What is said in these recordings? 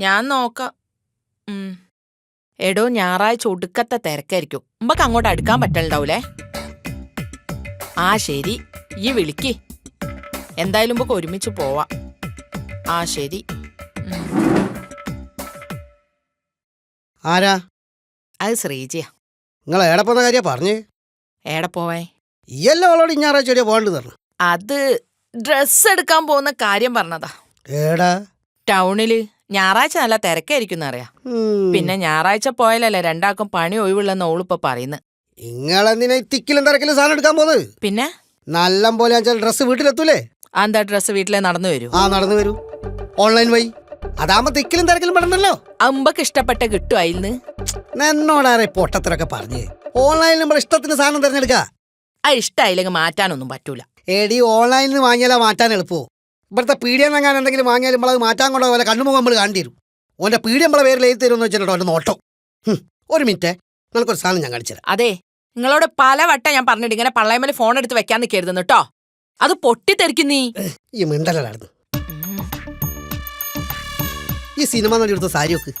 ഞാൻ നോക്കാം. എടോ ഞായറാഴ്ച ഒടുക്കത്തെ തിരക്കായിരിക്കും. ഉമ്മക്ക് അങ്ങോട്ട് അടുക്കാൻ പറ്റണ്ടാവൂലേ ആ ശരി. ഈ വിളിക്ക്. എന്തായാലും ഉമ്മക്ക് ഒരുമിച്ച് പോവാം. ആ ശരി. ആരാ? അത് ശ്രീജിയാ. നിങ്ങൾ എവിടെ പോകുന്ന കാര്യ പറഞ്ഞേ? ഏടെ പോവേ? എല്ലാം അവളോട് ഞായറാഴ്ച എവിടെയാ തരണം അത് ഡ്രസ് എടുക്കാൻ പോകുന്ന കാര്യം പറഞ്ഞതാ. ഏടാ ടൗണിൽ. ഞായറാഴ്ച നല്ല തിരക്കായിരിക്കും അറിയാം. പിന്നെ ഞായറാഴ്ച പോയാലല്ലേ രണ്ടാക്കും പണി ഒഴിവുള്ളെന്ന് ഓളിപ്പോ പറയുന്നു. നിങ്ങളെന്തിനാ ഈ തിക്കിലും തിരക്കിലും സാധനം എടുക്കാൻ പോകുന്നത് പിന്നെ? നല്ല പോലെ ഡ്രസ് വീട്ടിലെത്തൂലേ? എന്താ ഡ്രസ് വീട്ടിലെ നടന്നു വരൂ? ആ നടന്നു വരൂ. ഓൺലൈൻ വഴി. അതാകുമ്പോ തിക്കിലും തിരക്കിലും പെടണല്ലോ അമ്പക്ക് ഇഷ്ടപ്പെട്ട കിട്ടും അയിൽന്ന്? എന്നോടാരെ പൊട്ടത്തിലൊക്കെ പറഞ്ഞ്? ഓൺലൈനിൽ നമ്മൾ ഇഷ്ടത്തിന് സാധനം തിരഞ്ഞെടുക്ക. ആ ഇഷ്ടമായില്ലെങ്കിൽ മാറ്റാനൊന്നും പറ്റൂല. എടി ഓൺലൈനിൽ നിന്ന് വാങ്ങിയാലാ മാറ്റാൻ എളുപ്പമോ ഇവിടുത്തെ പീഡിയെന്നെങ്ങാൻ എന്തെങ്കിലും വാങ്ങിയാലും നമ്മളത് മാറ്റാൻ കൊണ്ടോ വല്ല കണ്ണുമുഖം നമ്മൾ കാണ്ടി തരും ഓന്റെ പീഡിയ നമ്മളെ പേരിൽ എഴുതി തരുമെന്ന് വെച്ചിട്ടോ അവന്റെ നോട്ടം? ഒരു മിനിറ്റ്. നിനക്കൊരു സാധനം ഞാൻ കാണിച്ചുതരാം അതെ നിങ്ങളോട് പല വട്ടം ഞാൻ പറഞ്ഞിട്ട് ഇങ്ങനെ പള്ളയമേൽ ഫോൺ എടുത്ത് വെക്കാൻ നിൽക്കരുതെന്ന് കേട്ടോ അത് പൊട്ടിത്തെറിക്കുന്നീ ഈ മിണ്ടലായിരുന്നു ഈ സിനിമ നടി എടുത്ത സാരി ഒക്കെ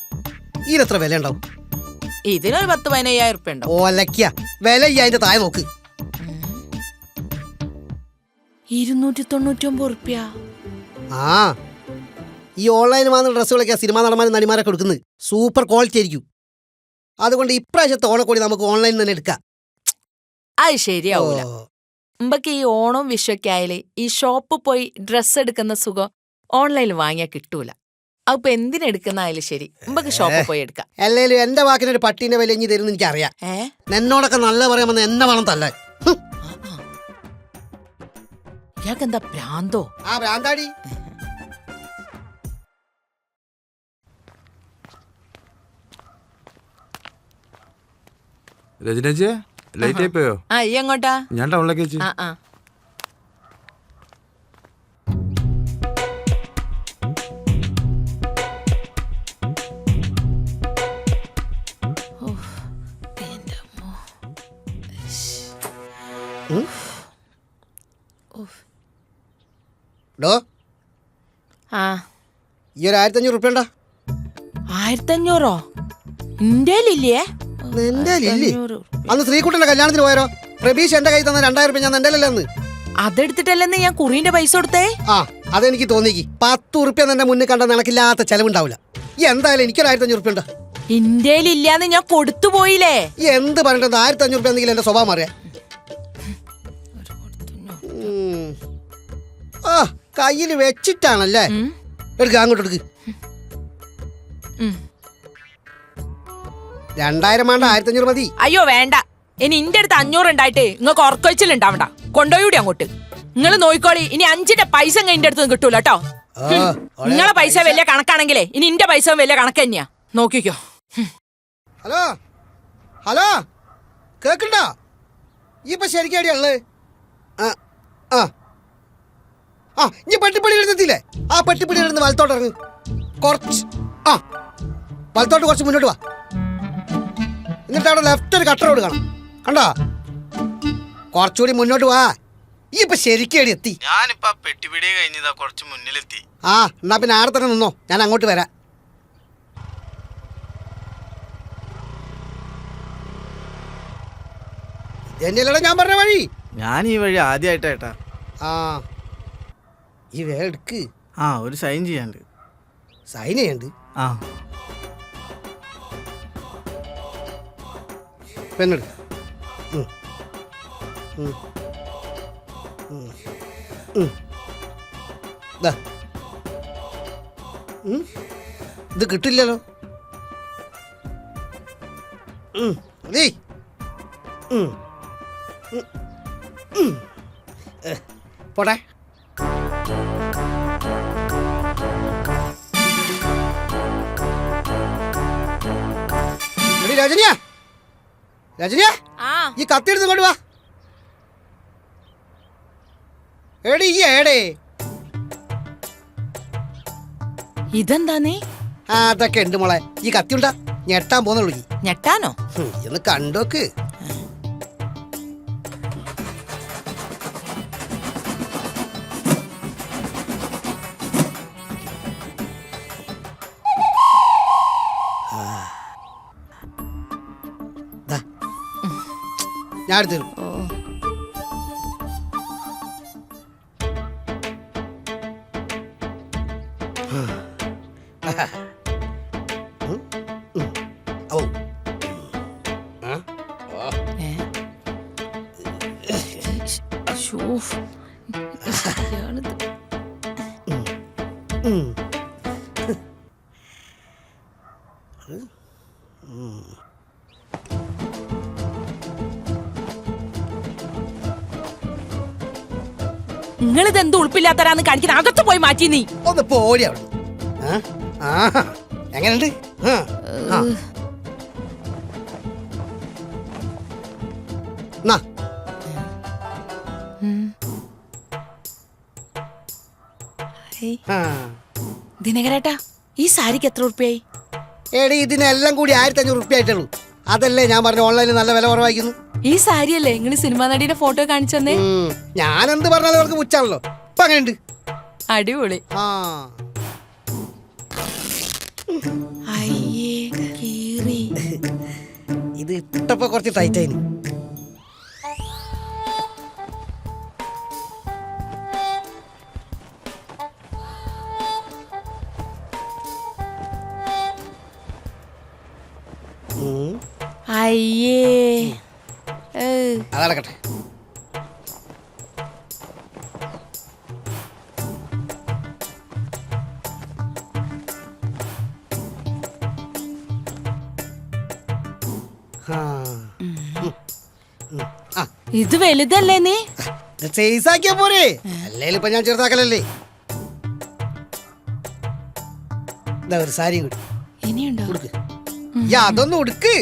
ഇതിനെത്ര വില ഉണ്ടാവും ഇതിനൊരു പത്ത് പതിനയ്യായിരം ഉറുപ്പ ഉണ്ടോ? ഓലക്കിയ. വില ഈ അതിന്റെ താഴെ നോക്ക്. ഇരുന്നൂറ്റി തൊണ്ണൂറ്റി ഒമ്പത് ഉറുപ്പ്യ. ആ. ഈ ഓൺലൈനിൽ വാങ്ങുന്ന ഡ്രസ്സുകളൊക്കെ സിനിമാ നടന്മാരും നടിമാരൊക്കെ കൊടുക്കുന്നത് സൂപ്പർ ക്വാളിറ്റി ആയിരിക്കും. അതുകൊണ്ട് ഇപ്രാവശ്യത്തെ ഓണക്കോടി നമുക്ക് ഓൺലൈനിൽ തന്നെ എടുക്കാം. അത് ശരിയാവൂല. മുമ്പൊക്കെ ഈ ഓണവും വിഷുവൊക്കെ ആയാലേ ഈ ഷോപ്പ് പോയി ഡ്രസ്സ് എടുക്കുന്ന സുഖം ഓൺലൈനിൽ വാങ്ങിയാൽ കിട്ടൂല. അപ്പൊ എന്തിനെടുക്കുന്നായാലും ശരി. മുമ്പൊക്കെ ഷോപ്പിൽ പോയി എടുക്കാം. അല്ലേലും എന്റെ വാക്കിനൊരു പട്ടീന്റെ വില ഇനി തരുന്ന എനിക്കറിയാം. ഏ? എന്നോടൊക്കെ നല്ല പറയാമെന്ന് എന്നെ വേണം തല്ലാൻ. ഇയാൾക്ക് എന്താ ഭ്രാന്തോ ആ ഭ്രാന്താടി. രജനജെ ലേറ്റ് ആയി പോയോ? ആ ഈ എങ്ങോട്ടാ? ഞാൻ ടൗണിലേക്ക് വെച്ച് ആ ആ? ഡോ. ഈ ഒരു ആയിരത്തി അഞ്ഞൂറ് റുപ്യ ഉണ്ടാ? ആയിരത്തഞ്ഞൂറോ? ഇന്ത്യയിലില്ലേ? എന്റെ ഇല്ലേ അന്ന് ശ്രീകുട്ടന്റെ കല്യാണത്തിന് പോയാലോ പ്രബീഷ് എന്റെ കയ്യിൽ തന്ന രണ്ടായിരം രൂപ ഞാൻ നിന്റെ അല്ലെന്ന് അതെടുത്തിട്ടല്ലെന്ന് ഞാൻ കുറിന്റെ പൈസ കൊടുത്തേ? ആ അതെനിക്ക് തോന്നിക്ക്. പത്ത് ഉറുപ്പ്യ നിന്റെ മുന്നിൽ കണ്ട നിനക്കില്ലാത്ത ചെലവുണ്ടാവില്ല എന്തായാലും എനിക്കൊരു ആയിരത്തി അഞ്ഞൂറ് ഉണ്ട്? ഉണ്ടാ ഇന്ത്യയിലില്ലാന്ന് ഞാൻ കൊടുത്തു പോയില്ലേ? എന്ത് പറഞ്ഞിട്ട് ആയിരത്തി അഞ്ഞൂറ് റുപ്യ എന്തെങ്കിലും എന്റെ സ്വഭാവം അറിയാം. ആ കയ്യിൽ വെച്ചിട്ടാണല്ലേ? എടുക്ക അങ്ങോട്ട് എടുക്ക്. രണ്ടായിരം വേണ്ട ആയിരത്തി അഞ്ഞൂറ് മതി. അയ്യോ വേണ്ട. ഇനി ഇന്റെ അടുത്ത് അഞ്ഞൂറ് ഉണ്ടായിട്ട് നിങ്ങൾക്ക് ഉറക്കൊഴിച്ചിലുണ്ടാവണ്ട. കൊണ്ടുപോയൂടി അങ്ങോട്ട്. നിങ്ങൾ നോയിക്കോളി ഇനി അഞ്ചിന്റെ പൈസ ഇന്റെ അടുത്ത് കിട്ടൂല കേട്ടോ. നിങ്ങളെ പൈസ വലിയ കണക്കാണെങ്കിലേ ഇനി ഇന്റെ പൈസ വലിയ കണക്ക് തന്നെയാ. നോക്കിക്കോ. ഹലോ? ഹലോ? കേക്കണ്ടോ? ഈ ഇപ്പൊ ശരിക്കും എവിടെയാ ആ ആ. ആ ഇനി പെട്ടിപ്പടി എടുത്തില്ലേ ആ പെട്ടിപ്പടി എടുത്ത് വലത്തോട്ട് ഇറങ്ങ്. കുറച്ച് ആ. വലത്തോട്ട് കുറച്ച് മുന്നോട്ട് വാ. എന്നിട്ട് അവിടെ ലെഫ്റ്റ് ഒരു കട്ടർ കൊടുക്കണം കണ്ടോ? കുറച്ചുകൂടി മുന്നോട്ട് വാ ഈ ഇപ്പൊ ശരിക്കും എത്തി. ഞാനിപ്പോ പെട്ടിപിടി കഴിഞ്ഞതാ കുറച്ച് മുന്നിലെത്തി. ആ എന്നാ പിന്നെ ആടെ തന്നെ നിന്നോ. ഞാൻ അങ്ങോട്ട് വരാം. ഇതെന്നെയല്ലടാ ഞാൻ പറഞ്ഞ വഴി. ഞാൻ ഈ വഴി ആദ്യമായിട്ടേട്ടാ ആ. ഈ വേ എടുക്ക്. ആ ഒരു സൈൻ ചെയ്യാണ്ട് സൈൻ ചെയ്യണ്ട്. ആ. പെണ്ണെടുക്ക്. ഇത് കിട്ടില്ലല്ലോ. ഏ, പോട്ടെ രജനിയ. രജനിയ? ഈ കത്തി എടുത്ത് വാ. എടി ഈ ഏടേ ഇതെന്താ നീ? ആ അതൊക്കെ ഉണ്ട് മോളെ. ഈ കത്തി ഉണ്ടാ? ഞെട്ടാൻ പോന്നുള്ളൂ ഞെട്ടാനോ? ഇന്ന് കണ്ടോക്ക്. ഞാൻ എടുത്തു തരും നിങ്ങളിത് എന്ത് ഉൾപ്പില്ലാത്തരാന്ന് കാണിക്കുന്ന അകത്ത് പോയി മാറ്റി നീ. ഒന്ന് പോടി അവിടെ. ആ എങ്ങനെയുണ്ട്. ദിനകരേട്ടാ ഈ സാരിക്ക് എത്ര ഉറുപ്പിയായി? എടി ഇതിനെല്ലാം കൂടി ആയിരത്തി അഞ്ഞൂറ് റുപ്യ ആയിട്ടുള്ളൂ അതല്ലേ ഞാൻ പറഞ്ഞു ഓൺലൈനിൽ നല്ല വില കുറവായിരിക്കുന്നു. ഈ സാരിയല്ലേ നിങ്ങൾ സിനിമാ നടിയുടെ ഫോട്ടോ കാണിച്ചു തന്നേ. ഞാൻ എന്ത് പറഞ്ഞാലും അവർക്ക് പുച്ചാണല്ലോ ഇപ്പൊ അങ്ങനെയുണ്ട്. അടിപൊളി. ആ. അയ്യേ കീറി. ഇത് ഇട്ടപ്പോ കുറച്ച് ടൈറ്റ് ആയിന്. അയ്യേ. ഏ, അതടക്കട്ടെ. ഇത് വലുതല്ലേ നീ? സൈസ് ആക്കിയാ പോരെ. അല്ലേലും ഇപ്പൊ ഞാൻ ചെറുതാക്കലല്ലേ. ഇതാ ഒരു സാരി കൂടി. ഇനിയുണ്ടോ? അതൊന്നും ഉടുക്ക്.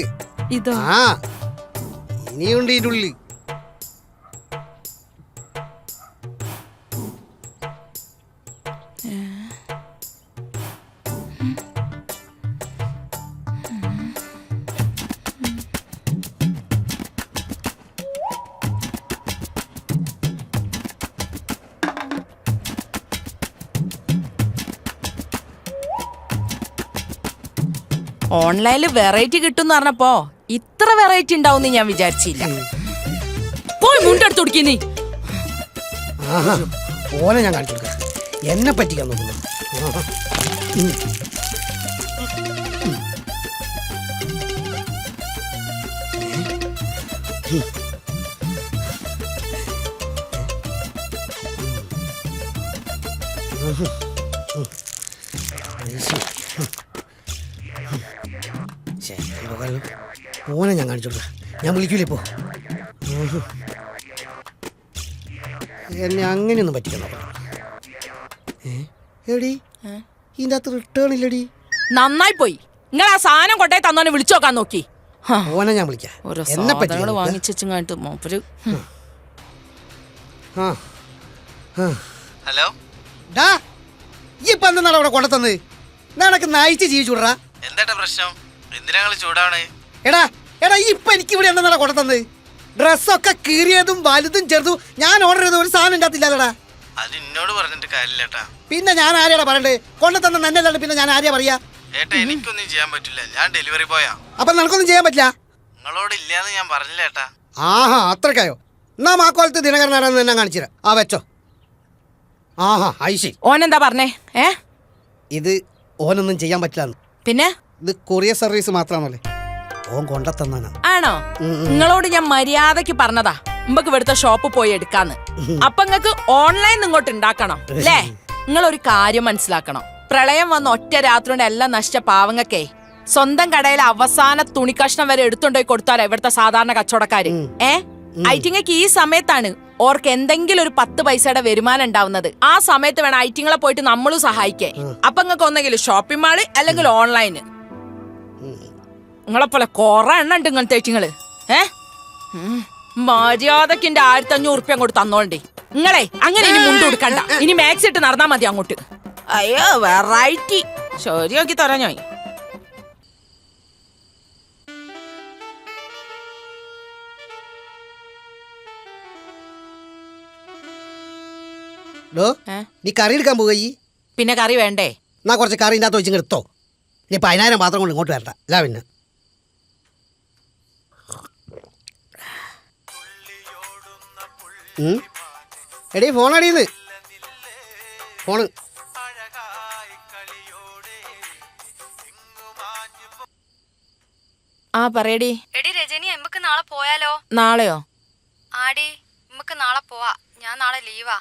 ഇതോ. ആ ഇനിയുണ്ട് ഇതിനുള്ളിൽ ഓൺലൈനിൽ വെറൈറ്റി കിട്ടും എന്ന് പറഞ്ഞപ്പോ ഇത്ര വെറൈറ്റി ഉണ്ടാവും ഞാൻ വിചാരിച്ചില്ല പോയി മുണ്ടെടുത്ത് കൊടുക്കുന്നേ ഓനെ ഞാൻ കാണിച്ചു എന്നെ പറ്റിക്കാൻ നോക്കുന്നു ആഹാ. ഉം. ഓനെ ഞാൻ കാണിച്ചു കൊടുക്കാം ഞാൻ വിളിക്കൂലേ ഇപ്പോ. എന്നെ അങ്ങനെയൊന്നും പറ്റിക്കണം എടി ഇതിന്റെ അകത്ത് റിട്ടേൺ ഇല്ലടി. നന്നായി പോയി. നിങ്ങൾ ആ സാധനം കൊട്ടേ തന്നോനെ വിളിച്ചു നോക്കാൻ നോക്കി. ഓനെ ഞാൻ വിളിക്കാം. ഓരോ എന്നെ സാധനങ്ങൾ പറ്റി വാങ്ങിച്ചു മൂപ്പര് ഹും. ആ. ആ. ഹലോ? ഡാ ഈ ഇപ്പൊ എന്താണ് അവിടെ കൊണ്ടുത്തന്നത് നിനക്ക് നയിച്ച് ജീവിച്ചുവിടറാ. എന്താ പ്രശ്നം? എന്തിനാ നിങ്ങൾ ചൂടാവണേ? എടാ എടാ ഈ ഇപ്പൊ എനിക്ക് ഇവിടെ എന്താ കൊണ്ട തന്നത് ഡ്രസ്സൊക്കെ കീറിയതും വലുതും ചെറുതും ഞാൻ ഓർഡർ ചെയ്ത ഒരു സാധനം ഇല്ലാത്തില്ലടാ അത് എന്നോട് പറഞ്ഞിട്ട് കാര്യമില്ലട്ടാ പിന്നെ ഞാൻ ആരെയാടാ പറയണ്ടേ? കൊണ്ടുതന്ന നന്നല്ലാണ്ട് പിന്നെ ഞാൻ ആരെയാ പറയാ? ഏട്ടാ എനിക്കൊന്നും ചെയ്യാൻ പറ്റില്ല. ഞാൻ ഡെലിവറി പോയാ. അപ്പൊ നിനക്കൊന്നും ചെയ്യാൻ പറ്റില്ല? നിങ്ങളോട് ഇല്ലാന്ന് ഞാൻ പറഞ്ഞില്ല ഏട്ടാ ആഹാ അത്രക്കായോ എന്നാ മാക്കോലത്ത് ദിനകരനാരാന്ന് തന്നെ കാണിച്ചുതരാം. ആ വെച്ചോ. ആഹാ ഐശി ഓനെന്താ പറഞ്ഞേ? ഏ? ഇത് ഓനൊന്നും ചെയ്യാൻ പറ്റില്ല പിന്നെ? ഇത് കൊറിയർ സർവീസ് മാത്രമാണല്ലേ? ഓൻ കൊണ്ടെത്തന്നാണ്. ആണോ? നിങ്ങളോട് ഞാൻ മര്യാദയ്ക്ക് പറഞ്ഞതാ. മുമ്പക്ക് ഇവിടുത്തെ ഷോപ്പ് പോയി എടുക്കാന്ന്. അപ്പൊ നിങ്ങക്ക് ഓൺലൈൻ ഇങ്ങോട്ട് ഉണ്ടാക്കണം അല്ലേ? നിങ്ങൾ ഒരു കാര്യം മനസ്സിലാക്കണം. പ്രളയം വന്ന ഒറ്റ രാത്രി കൊണ്ട് എല്ലാം നശിച്ച പാവങ്ങക്കേ സ്വന്തം കടയിൽ അവസാന തുണി കഷ്ണം വരെ എടുത്തുണ്ടോയി കൊടുത്താലോ ഇവിടുത്തെ സാധാരണ കച്ചവടക്കാര്? ഏ? ഐറ്റിങ്ങക്ക് ഈ സമയത്താണ് ഓർക്ക് എന്തെങ്കിലും ഒരു പത്ത് പൈസയുടെ വരുമാനം ഉണ്ടാവുന്നത്. ആ സമയത്ത് വേണം ഐറ്റിങ്ങളെ പോയിട്ട് നമ്മളും സഹായിക്കേ. അപ്പൊ നിങ്ങൾക്ക് ഒന്നെങ്കിലും ഷോപ്പിംഗ് മാൾ അല്ലെങ്കിൽ ഓൺലൈന് നിങ്ങളെ പോലെ കൊറേ എണ്ണ ഉണ്ട് ഇങ്ങനത്തെ ഏറ്റിങ്ങൾ ഏ. മര്യാദയ്ക്ക് എന്റെ ആയിരത്തി അഞ്ഞൂറ് ഉറുപ്പ്യ അങ്ങോട്ട് തന്നോണ്ടേ നിങ്ങളെ അങ്ങനെ ഇനി മുണ്ട് കൊടുക്കണ്ട. ഇനി മാക്സ് ഇട്ട് നടന്നാ മതി അങ്ങോട്ട്. അയ്യോ വെറൈറ്റി ശരിയാക്കി തരാം ഞാൻ. ഡോ? നീ കറി എടുക്കാൻ പോയി പിന്നെ കറി വേണ്ടേ? എന്നാ കുറച്ച് കറി ഇല്ലാത്ത വെച്ചിങ്ങെടുത്തോ ഇനി പതിനായിരം മാത്രം കൊണ്ട് ഇങ്ങോട്ട് വരണ്ട. അല്ല പിന്നെ. എടീ ഫോൺ അടിയുന്ന് ഫോണ്. ആ പറയടി. എടി രജനി എമ്മക്ക് നാളെ പോയാലോ? നാളെയോ? ആടി നമുക്ക് നാളെ പോവാ. ഞാൻ നാളെ ലീവാ.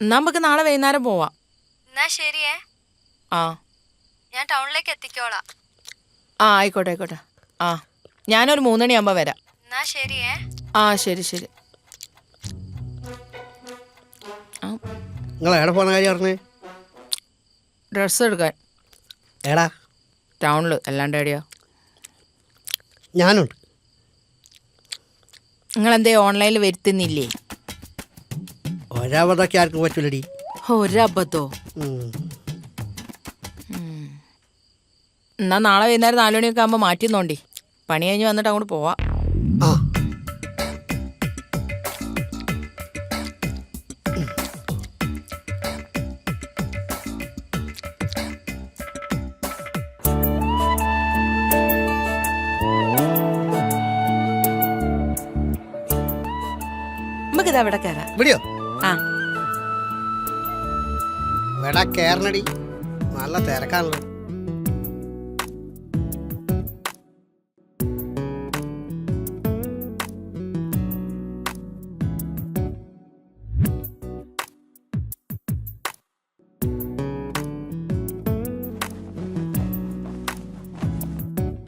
എന്നാ നമുക്ക് നാളെ വൈകുന്നേരം പോവാ. എന്നാ ശരിയേ ആ. ഞാൻ ടൗണിലേക്ക് എത്തിക്കോളാം. ആ ആയിക്കോട്ടെ ആയിക്കോട്ടെ. ആ. ഞാനൊരു മൂന്നണിയാകുമ്പോൾ വരാം. എന്നാ ശരിയേ ആ ശരി ശരി. നിങ്ങൾ എവിടെ പോണ കാര്യം പറഞ്ഞേ ഡ്രസ്സ് എടുക്കാൻ. എടാ. ടൗണിൽ അല്ലാണ്ട് എവിടെയോ? ഞാനുണ്ട്. നിങ്ങൾ എന്തേ ഓൺലൈനിൽ വരുത്തുന്നില്ലേ? ഒരബദ്ധമൊക്കെ ആർക്കും പറ്റൂലടി. ഒരബദ്ധോ. എന്നാ നാളെ വൈകുന്നേരം നാലുമണിയൊക്കെ ആകുമ്പോൾ ആകുമ്പോൾ മാറ്റിന്നോണ്ടി. പണി കഴിഞ്ഞ് വന്നിട്ട് അങ്ങോട്ട് പോവാം. അവിടെ കയറാം ഇവിടെയോ? ആ. ഇവിടെ കയറണടി നല്ല തിരക്കാണല്ലോ.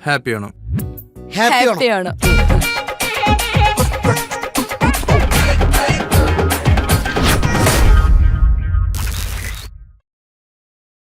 ഹാപ്പി ആണോ? ഹാപ്പി ആണോ? ഹാപ്പിയാണ്